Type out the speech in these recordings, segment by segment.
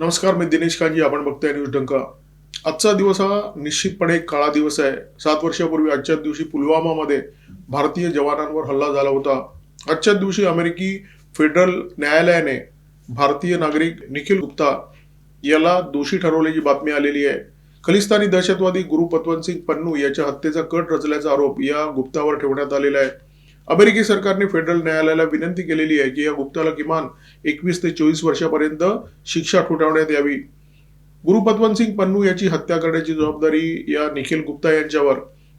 नमस्कार मी दिनेश कांजी आपण बघताय न्यूज डंका आजचा दिवस हा निश्चितपणे एक काळा दिवस आहे. सात वर्षापूर्वी आजच्या दिवशी पुलवामामध्ये भारतीय जवानांवर हल्ला झाला होता. आजच्या दिवशी अमेरिकी फेडरल न्यायालयाने भारतीय नागरिक निखिल गुप्ता याला दोषी ठरवल्याची बातमी आलेली आहे. खलिस्तानी दहशतवादी गुरु पतवंत सिंग पन्नू याच्या हत्येचा कट रचल्याचा आरोप या गुप्तावर ठेवण्यात आलेला आहे. अमेरिकी सरकारने फेडरल न्यायालयाला विनंती केलेली आहे की या गुप्ताला किमान एकवीस ते चोवीस वर्षापर्यंत शिक्षा ठोठावण्यात यावी. गुरु पतवंत सिंग पन्नू याची हत्या करण्याची जबाबदारी या निखिल गुप्ता यांच्यावर.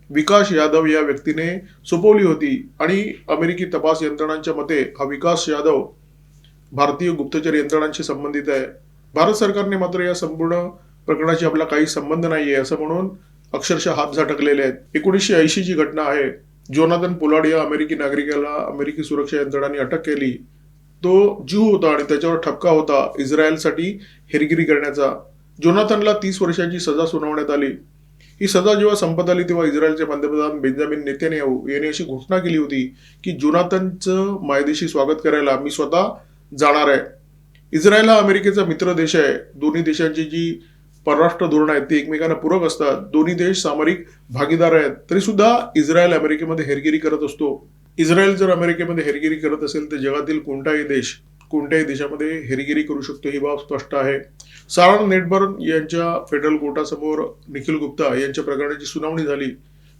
विकास यादव या व्यक्तीने सोपवली होती आणि अमेरिकी तपास यंत्रणांच्या मते हा विकास यादव भारतीय गुप्तचर यंत्रणांशी संबंधित आहे. भारत सरकारने मात्र या संपूर्ण प्रकरणाशी आपला काही संबंध नाहीये असं म्हणून अक्षरशः हात झटकलेले आहेत. एकोणीसशे ऐंशी ची घटना आहे. जोनाथन पोलाड या अमेरिकी नागरिकाला अमेरिकी सुरक्षा यंत्रणांनी अटक केली. तो ज्यू होता आणि त्याच्यावर ठपका होता. इस्रायलसाठी हेरगिरी करण्याचा. जोनाथनला तीस वर्षांची सजा सुनावण्यात आली. ही सजा जेव्हा संपत आली तेव्हा इस्रायलचे पंतप्रधान बेंजामिन नेतन्याहू यांनी अशी घोषणा केली होती की जोनाथनचं मायदेशी स्वागत करायला मी स्वतः जाणार आहे. इस्रायल हा अमेरिकेचा मित्र देश आहे. दोन्ही देशांची जी परराष्ट्र धोरणं आहेत ते एकमेकांना पूरक असतात. दोन्ही देश सामरिक भागीदार आहेत. तरी सुद्धा इस्रायल अमेरिकेमध्ये हेरगिरी करत असतो. इस्रायल जर अमेरिकेमध्ये हेरगिरी करत असेल तर जगातील कोणताही देश कोणत्याही देशामध्ये हेरगिरी करू शकतो ही बाब स्पष्ट आहे. सारण नेटबर्न यांच्या फेडरल कोर्टासमोर निखिल गुप्ता यांच्या प्रकरणाची सुनावणी झाली.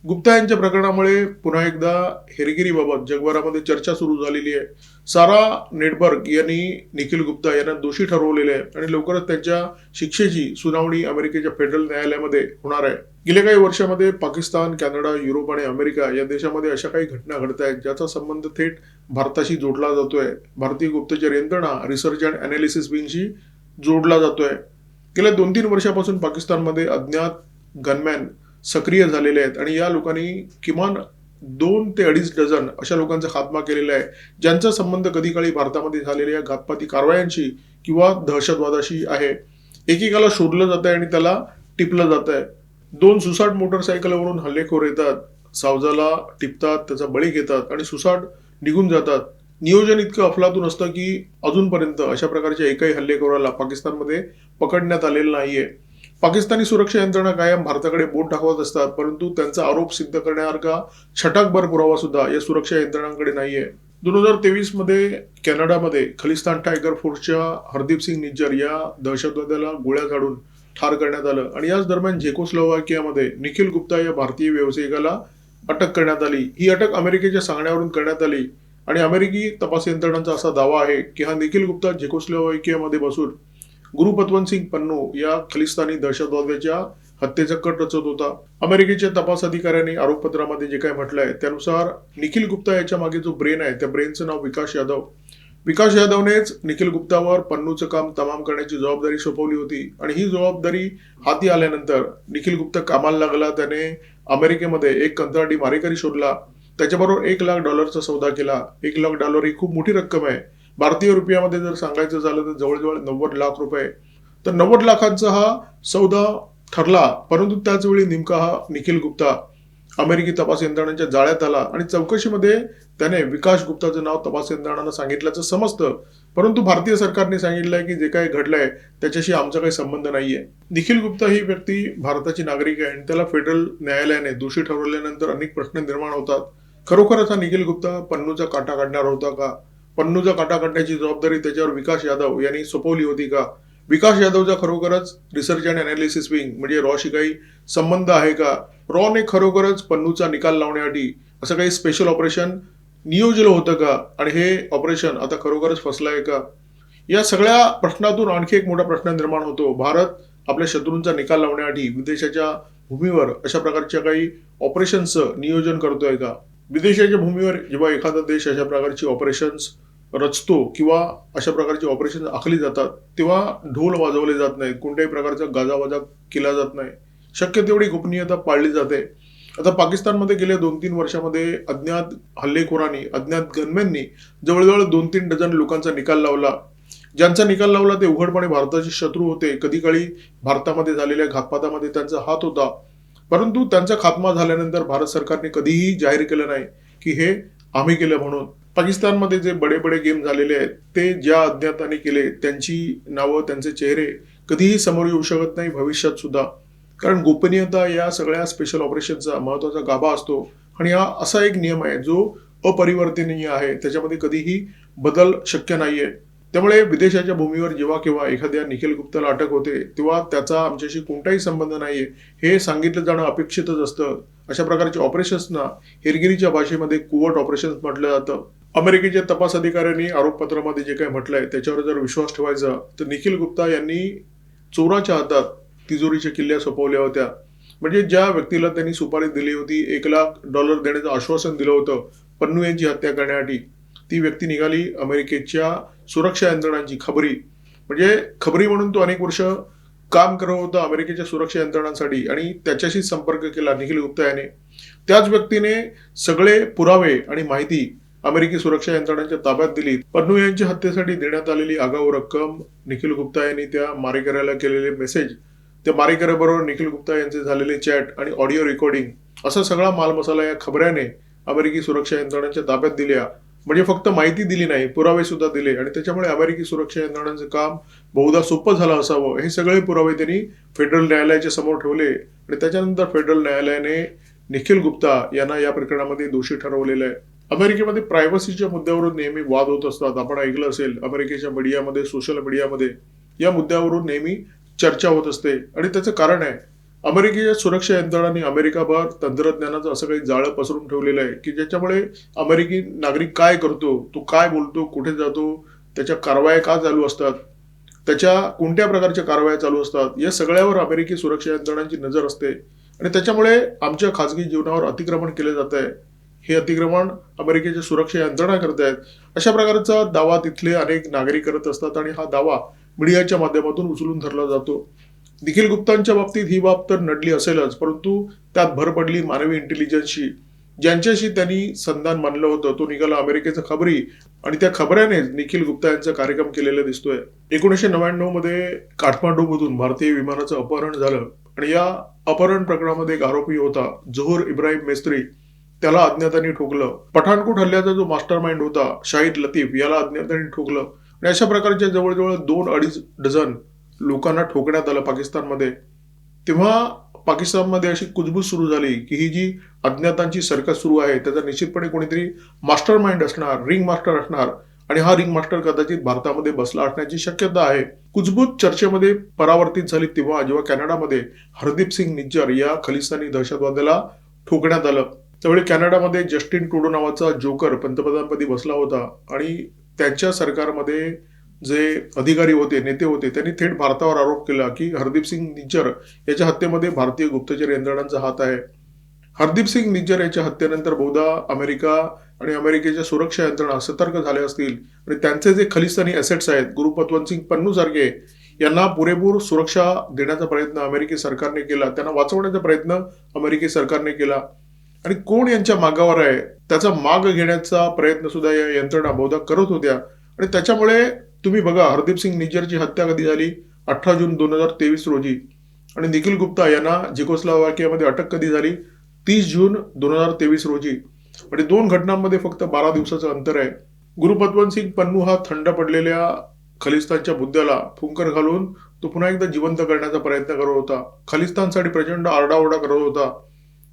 गुप्ता यांच्या प्रकरणामुळे पुन्हा एकदा हेरगिरीबाबत जगभरामध्ये चर्चा सुरू झालेली आहे. सारा नेटबर्ग यांनी निखिल गुप्ता यांना दोषी ठरवलेले आहे आणि लवकरच त्यांच्या शिक्षेची सुनावणी अमेरिकेच्या फेडरल न्यायालयामध्ये होणार आहे. गेल्या काही वर्षामध्ये पाकिस्तान कॅनडा युरोप आणि अमेरिका या देशामध्ये अशा काही घटना घडत आहेत ज्याचा संबंध थेट भारताशी जोडला जातोय. भारतीय गुप्तचर यंत्रणा रिसर्च अँड अनालिसिस विंगशी जोडला जातोय. गेल्या दोन तीन वर्षापासून पाकिस्तानमध्ये अज्ञात गनमॅन सक्रिय झालेले आहेत. आणि या लोकांनी किमान दोन ते अडीच डझन अशा लोकांचा खात्मा केलेला आहे ज्यांचा संबंध कधी काळी भारतामध्ये झालेल्या घातपाती कारवायांशी किंवा दहशतवादाशी आहे. एकेकाला शोधलं जात आहे आणि त्याला टिपलं जात आहे. दोन सुसाट मोटरसायकलवरून हल्लेखोर येतात सावजाला टिपतात त्याचा बळी घेतात आणि सुसाट निघून जातात. नियोजन इतकं अफलातून असतं की अजूनपर्यंत अशा प्रकारच्या एकाही हल्लेखोराला पाकिस्तानमध्ये पकडण्यात आलेलं नाहीये. पाकिस्तानी सुरक्षा यंत्रणा कायम भारताकडे बोट दाखवत असतात परंतु त्यांचा आरोप सिद्ध करण्यासारखा छटाकभर पुरावा सुद्धा या सुरक्षा यंत्रणांकडे नाहीये. दोन हजार तेवीसमध्ये कॅनडामध्ये खलिस्तान टायगर फोर्सच्या हरदीप सिंग निज्जर या दहशतवाद्याला गोळ्या झाडून ठार करण्यात आलं आणि याच दरम्यान झेकोस्लोवाकियामध्ये निखिल गुप्ता या भारतीय व्यावसायिकाला अटक करण्यात आली. ही अटक अमेरिकेच्या सांगण्यावरून करण्यात आली आणि अमेरिकी तपास यंत्रणांचा असा दावा आहे की हा निखिल गुप्ता झेकोस्लोवाकियामध्ये बसून गुरु पतवंत सिंग पन्नू या खलिस्तानी दहशतवाद्याच्या हत्येचा कट रचत होता. अमेरिकेच्या तपास अधिकाऱ्यांनी आरोपपत्रामध्ये जे काय म्हटलंय त्यानुसार निखिल गुप्ता याच्या मागे जो ब्रेन आहे त्या ब्रेनचं नाव विकास यादव. विकास यादवनेच निखिल गुप्तावर पन्नूचं काम तमाम करण्याची जबाबदारी सोपवली होती आणि ही जबाबदारी हाती आल्यानंतर निखिल गुप्ता कामाला लागला त्याने अमेरिकेमध्ये एक कंत्राटी मारेकरी शोधला. त्याच्याबरोबर एक लाख डॉलरचा सौदा केला. एक लाख डॉलर ही खूप मोठी रक्कम आहे. भारतीय रुपयामध्ये जर सांगायचं झालं तर जवळजवळ नव्वद लाख रुपये. तर नव्वद लाखांचा हा सौदा ठरला परंतु त्याचवेळी नेमका हा निखिल गुप्ता अमेरिकी तपास यंत्रणांच्या जाळ्यात आला आणि चौकशीमध्ये त्याने विकास गुप्ताचं नाव तपास यंत्रणांना सांगितल्याचं समजतं. परंतु भारतीय सरकारने सांगितलंय की जे काही घडलंय त्याच्याशी आमचा काही संबंध नाहीये. निखिल गुप्ता ही व्यक्ती भारताची नागरिक आहे आणि त्याला फेडरल न्यायालयाने दोषी ठरवल्यानंतर अनेक प्रश्न निर्माण होतात. खरोखरच हा निखिल गुप्ता पन्नूचा काटा काढणार होता का? पन्नूचा काटा काढण्याची जबाबदारी त्याच्यावर विकास यादव यांनी सोपवली होती का? विकास यादवचा खरोखरच रिसर्च अँड अनालिसिस विंग म्हणजे रॉशी काही संबंध आहे का? रॉने खरोखरच पन्नूचा निकाल लावण्यासाठी असं काही स्पेशल ऑपरेशन नियोजलं होतं का? आणि हे ऑपरेशन आता खरोखरच फसलं आहे का? या सगळ्या प्रश्नातून आणखी एक मोठा प्रश्न निर्माण होतो. भारत आपल्या शत्रूंचा निकाल लावण्यासाठी विदेशाच्या भूमीवर अशा प्रकारच्या काही ऑपरेशन्सचं नियोजन करतोय का? विदेशाच्या भूमीवर जेव्हा एखादा देश अशा प्रकारची ऑपरेशन्स रचतो किंवा अशा प्रकारची ऑपरेशन आखली जातात तेव्हा ढोल वाजवले जात नाही कोणत्याही प्रकारचा गाजावाजा केला जात नाही. शक्य तेवढी गोपनीयता पाळली जाते. आता पाकिस्तानमध्ये गेल्या दोन तीन वर्षामध्ये अज्ञात हल्लेखोरांनी अज्ञात गनमॅननी जवळजवळ दोन तीन डझन लोकांचा निकाल लावला. ज्यांचा निकाल लावला ते उघडपणे भारताचे शत्रू होते. कधी काळी भारतामध्ये झालेल्या घातपातामध्ये त्यांचा हात होता. परंतु त्यांचा खात्मा झाल्यानंतर भारत सरकारने कधीही जाहीर केलं नाही की हे आम्ही केलं म्हणून. पाकिस्तानमध्ये जे बडे बडे गेम झालेले आहेत ते ज्या अज्ञाताने केले त्यांची नावं त्यांचे चेहरे कधीही समोर येऊ शकत नाही भविष्यात सुद्धा. कारण गोपनीयता या सगळ्या स्पेशल ऑपरेशनचा महत्त्वाचा गाभा असतो. आणि हा असा एक नियम आहे जो अपरिवर्तनीय आहे. त्याच्यामध्ये कधीही बदल शक्य नाहीये. त्यामुळे विदेशाच्या भूमीवर जेव्हा केव्हा एखाद्या निखिल गुप्ताला अटक होते तेव्हा त्याचा आमच्याशी कोणताही संबंध नाहीये. हे सांगितलं जाणं अपेक्षितच असतं. अशा प्रकारच्या ऑपरेशन्सना हेरगिरीच्या भाषेमध्ये कुवट ऑपरेशन्स म्हटलं जातं. अमेरिकेच्या तपास अधिकाऱ्यांनी आरोपपत्रामध्ये जे काही म्हटलंय त्याच्यावर जर विश्वास ठेवायचा तर निखिल गुप्ता यांनी चोराच्या हातात तिजोरीच्या किल्ल्या सोपवल्या होत्या. म्हणजे ज्या व्यक्तीला त्यांनी सुपारी दिली होती एक लाख डॉलर देण्याचं आश्वासन दिलं होतं पन्नू यांची हत्या करण्यासाठी ती व्यक्ती निघाली अमेरिकेच्या सुरक्षा यंत्रणांची खबरी. म्हणजे खबरी म्हणून तो अनेक वर्ष काम करत होता अमेरिकेच्या सुरक्षा यंत्रणांसाठी आणि त्याच्याशी संपर्क केला निखिल गुप्ता याने. त्याच व्यक्तीने सगळे पुरावे आणि माहिती अमेरिकी सुरक्षा यंत्रणांच्या ताब्यात दिली पन्नू यांच्या हत्येसाठी देण्यात आलेली आगाऊ रक्कम निखिल गुप्ता यांनी त्या मारेकऱ्याला केलेले मेसेज. त्या मारेकऱ्याबरोबर निखिल गुप्ता यांचे झालेले चॅट आणि ऑडिओ रेकॉर्डिंग असा सगळा मालमसाला या खबऱ्याने अमेरिकी सुरक्षा यंत्रणांच्या ताब्यात दिल्या. म्हणजे फक्त माहिती दिली नाही पुरावे सुद्धा दिले आणि त्याच्यामुळे अमेरिकी सुरक्षा यंत्रणांचं काम बहुधा सोपं झालं असावं. हे सगळे पुरावे त्यांनी फेडरल न्यायालयाच्या समोर ठेवले आणि त्याच्यानंतर फेडरल न्यायालयाने निखिल गुप्ता यांना या प्रकरणामध्ये दोषी ठरवलेलं आहे. अमेरिकेमध्ये प्रायव्हसीच्या मुद्द्यावरून नेहमी वाद होत असतात. आपण ऐकलं असेल अमेरिकेच्या मीडियामध्ये सोशल मीडियामध्ये या मुद्द्यावरून नेहमी चर्चा होत असते. आणि त्याचं कारण आहे अमेरिकेच्या सुरक्षा यंत्रणांनी अमेरिकाभर तंत्रज्ञानाचं असं काही जाळं पसरून ठेवलेलं आहे की ज्याच्यामुळे अमेरिकी नागरिक काय करतो तो काय बोलतो कुठे जातो त्याच्या कारवाया का चालू असतात त्याच्या कोणत्या प्रकारच्या कारवाया चालू असतात या सगळ्यावर अमेरिकी सुरक्षा यंत्रणांची नजर असते. आणि त्याच्यामुळे आमच्या खाजगी जीवनावर अतिक्रमण केलं जात आहे हे अतिक्रमण अमेरिकेच्या सुरक्षा यंत्रणा करत आहेत. अशा प्रकारचा दावा तिथले अनेक नागरिक करत असतात आणि हा दावा मीडियाच्या माध्यमातून उचलून धरला जातो. निखिल गुप्तांच्या बाबतीत ही बाब तर नडली असेलच परंतु त्यात भर पडली मानवी इंटेलिजन्सची ज्यांच्याशी त्यांनी संधान मानलं होतं तो निघाला अमेरिकेचा खबरी आणि त्या खबऱ्यानेच निखिल गुप्ता यांचा कार्यक्रम केलेला दिसतोय. एकोणीसशे नव्याण्णवमध्ये काठमांडूमधून भारतीय विमानाचं अपहरण झालं आणि या अपहरण प्रकरणामध्ये एक आरोपी होता जोहर इब्राहिम मेस्त्री. त्याला अज्ञातांनी ठोकलं. पठाणकोट हल्ल्याचा जो मास्टर माइंड होता शाहिद लतीफ याला अज्ञातांनी ठोकलं. आणि अशा प्रकारच्या जवळजवळ दोन अडीच डझन लोकांना ठोकण्यात आलं पाकिस्तानमध्ये. तेव्हा पाकिस्तानमध्ये अशी कुजबूज सुरू झाली की ही जी अज्ञातांची सरकत सुरू आहे त्याचा निश्चितपणे कोणीतरी मास्टर माइंड असणार रिंग मास्टर असणार आणि हा रिंग मास्टर कदाचित भारतामध्ये बसला असण्याची शक्यता आहे. कुजबूज चर्चेमध्ये परावर्तित झाली तेव्हा जेव्हा कॅनडामध्ये हरदीप सिंग निज्जर या खलिस्तानी दहशतवाद्याला ठोकण्यात आलं. त्यावेळी कॅनडामध्ये जस्टिन टुडो नावाचा जोकर पंतप्रधानपदी बसला होता आणि त्यांच्या सरकारमध्ये जे अधिकारी होते नेते होते त्यांनी थेट भारतावर आरोप केला की हरदीप सिंग निज्जर याच्या हत्येमध्ये भारतीय गुप्तचर यंत्रणांचा हात आहे. हरदीप सिंग निज्जर याच्या हत्येनंतर बहुधा अमेरिका आणि अमेरिकेच्या सुरक्षा यंत्रणा सतर्क झाल्या असतील आणि त्यांचे जे खलिस्तानी असेट्स आहेत गुरुपतवंत सिंग पन्नू सारखे यांना पुरेपूर सुरक्षा देण्याचा प्रयत्न अमेरिकी सरकारने केला त्यांना वाचवण्याचा प्रयत्न अमेरिकी सरकारने केला. आणि कोण यांच्या मागावर आहे? त्याचा माग घेण्याचा प्रयत्न सुद्धा या यंत्रणा बहुधा करत होत्या. आणि त्याच्यामुळे तुम्ही बघा हरदीप सिंग निज्जरची हत्या कधी झाली? अठरा जून दोन हजार तेवीस रोजी. आणि निखिल गुप्ता यांना जिकोस्लावाकियामध्ये अटक कधी झाली? तीस जून दोन हजार तेवीस रोजी. आणि दोन घटनांमध्ये फक्त बारा दिवसाचं अंतर आहे. गुरुपतवंत सिंग पन्नू हा थंड पडलेल्या खलिस्तानच्या बुद्ध्याला फुंकर घालून तो पुन्हा एकदा जिवंत करण्याचा प्रयत्न करत होता. खलिस्तानसाठी प्रचंड आरडाओरडा करत होता.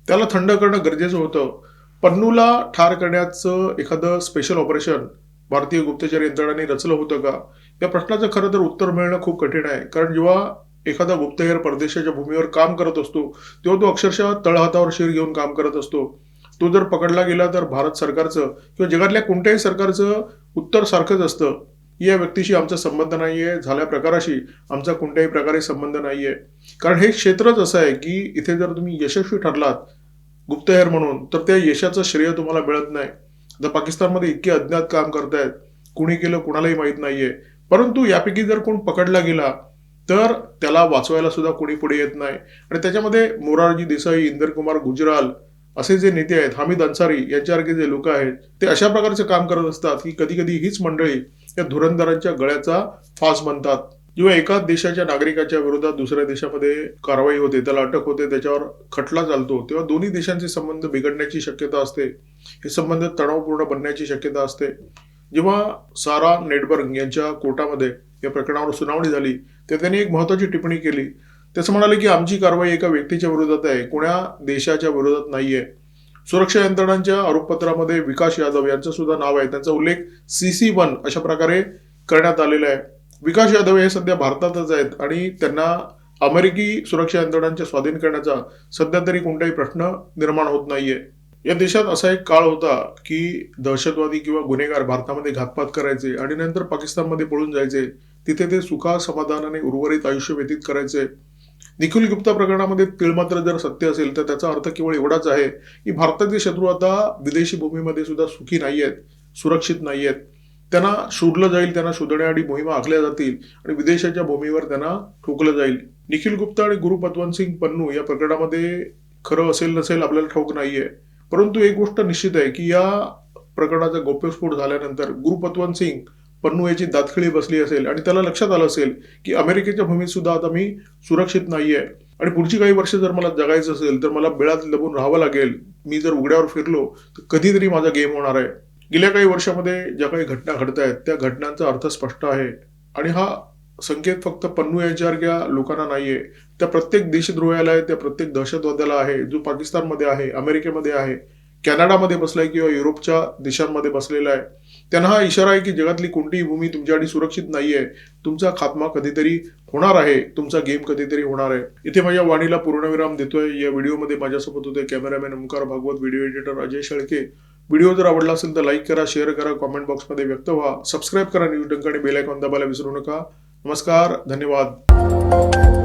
त्याला थंड करणं गरजेचं होतं. पन्नूला ठार करण्याचं एखादं स्पेशल ऑपरेशन भारतीय गुप्तचर यंत्रणांनी रचलं होतं का? या प्रश्नाचं खरं तर उत्तर मिळणं खूप कठीण आहे. कारण जेव्हा एखादा गुप्तहेर परदेशाच्या भूमीवर काम करत असतो तेव्हा तो अक्षरशः तळहातावर शिर घेऊन काम करत असतो. तो जर पकडला गेला तर भारत सरकारचं किंवा जगातल्या कोणत्याही सरकारचं उत्तर सारखंच असतं. या व्यक्तीशी आमचा संबंध नाही आहे झाल्या प्रकाराशी आमचा कोणत्याही प्रकारे संबंध नाही आहे कारण हे क्षेत्रच असं आहे की इथे जर तुम्ही यशस्वी ठरलात गुप्तहेर म्हणून तर त्या यशाचं श्रेय तुम्हाला मिळत नाही. आता पाकिस्तानमध्ये इतके अज्ञात काम करतायत कुणी केलं कुणालाही माहीत नाहीये. परंतु यापैकी जर कोण पकडला गेला तर त्याला वाचवायला सुद्धा कोणी पुढे येत नाही. आणि त्याच्यामध्ये मोरारजी देसाई इंदरकुमार गुजराल असे जे नेते आहेत हामिद अन्सारी यांच्यासारखे जे लोक आहेत ते अशा प्रकारचं काम करत असतात की कधी कधी हीच मंडळी या धुरंधरांच्या गळ्याचा फास बनतात. जेव्हा एका देशाच्या नागरिकाच्या विरोधात दुसऱ्या देशामध्ये कारवाई होते त्याला अटक होते त्याच्यावर खटला चालतो तेव्हा दोन्ही देशांचे संबंध बिघडण्याची शक्यता असते. हे संबंध तणावपूर्ण बनण्याची शक्यता असते. जेव्हा सारा नेटबर्ग यांच्या कोर्टामध्ये या प्रकरणावर सुनावणी झाली तर त्यांनी एक महत्वाची टिप्पणी केली. त्याचं म्हणाले की आमची कारवाई एका व्यक्तीच्या विरोधात आहे. कोण्या देशाच्या विरोधात नाहीये. सुरक्षा यंत्रणांच्या आरोपपत्रामध्ये विकास यादव यांचं सुद्धा नाव आहे. त्यांचा उल्लेख सी सी वन अशा प्रकारे करण्यात आलेला आहे. विकास यादव हे सध्या भारतातच आहेत आणि त्यांना अमेरिकी सुरक्षा यंत्रणांच्या स्वाधीन करण्याचा सध्या तरी कोणताही प्रश्न निर्माण होत नाहीये. या देशात असा एक काळ होता की दहशतवादी किंवा गुन्हेगार भारतामध्ये घातपात करायचे आणि नंतर पाकिस्तानमध्ये पळून जायचे. तिथे ते सुखा समाधानाने उर्वरित आयुष्य व्यतीत करायचे. निखिल गुप्ता प्रकरणामध्ये तिळमात्र जर सत्य असेल तर त्याचा अर्थ केवळ एवढाच आहे की भारताचे शत्रू आता विदेशी भूमीमध्ये सुद्धा सुखी नाही आहेत सुरक्षित नाही आहेत त्यांना शोधलं जाईल त्यांना शोधण्याआधी मोहिमा आखल्या जातील आणि विदेशाच्या भूमीवर त्यांना ठोकलं जाईल. निखिल गुप्ता आणि गुरु पतवंत सिंग पन्नू या प्रकरणामध्ये खरं असेल नसेल आपल्याला ठाऊक नाहीये. परंतु एक गोष्ट निश्चित आहे की या प्रकरणाचा गौप्यस्फोट झाल्यानंतर गुरु पतवंत सिंग पन्नू याची दातखिळी बसली असेल आणि त्याला लक्षात आलं असेल की अमेरिकेच्या भूमीत सुद्धा आता मी सुरक्षित नाहीये. आणि पुढची काही वर्ष जर मला जगायचं असेल तर मला बिळात लपून राहावं लागेल. मी जर उघड्यावर फिरलो तर कधीतरी माझा गेम होणार आहे. गेल्या काही वर्षामध्ये ज्या काही घटना घडत आहेत त्या घटनांचा अर्थ स्पष्ट आहे. आणि हा संकेत फक्त पन्नू यांच्यासारख्या लोकांना नाहीये. त्या प्रत्येक देशद्रोहाला आहे त्या प्रत्येक दहशतवाद्याला आहे जो पाकिस्तानमध्ये आहे अमेरिकेमध्ये आहे कॅनडामध्ये बसलाय किंवा युरोपच्या देशांमध्ये बसलेला आहे. त्यांना हा इशारा आहे की जगातली कोणतीही भूमी तुमच्यासाठी सुरक्षित नाहीये. तुमचा खात्मा कधीतरी होणार आहे. तुमचा गेम कधीतरी होणार आहे. इथे माझ्या वाणीला पूर्णविराम देतोय. या व्हिडिओमध्ये माझ्यासोबत होते cameraman Omkar Bhagwat video editor Ajay Shelke. Video जर आवडला असेल तर लाईक करा शेअर करा कॉमेंट बॉक्समध्ये व्यक्त व्हा. सबस्क्राईब करा न्यूज डंक आणि बेल आयकॉन दाबायला विसरू नका. नमस्कार धन्यवाद.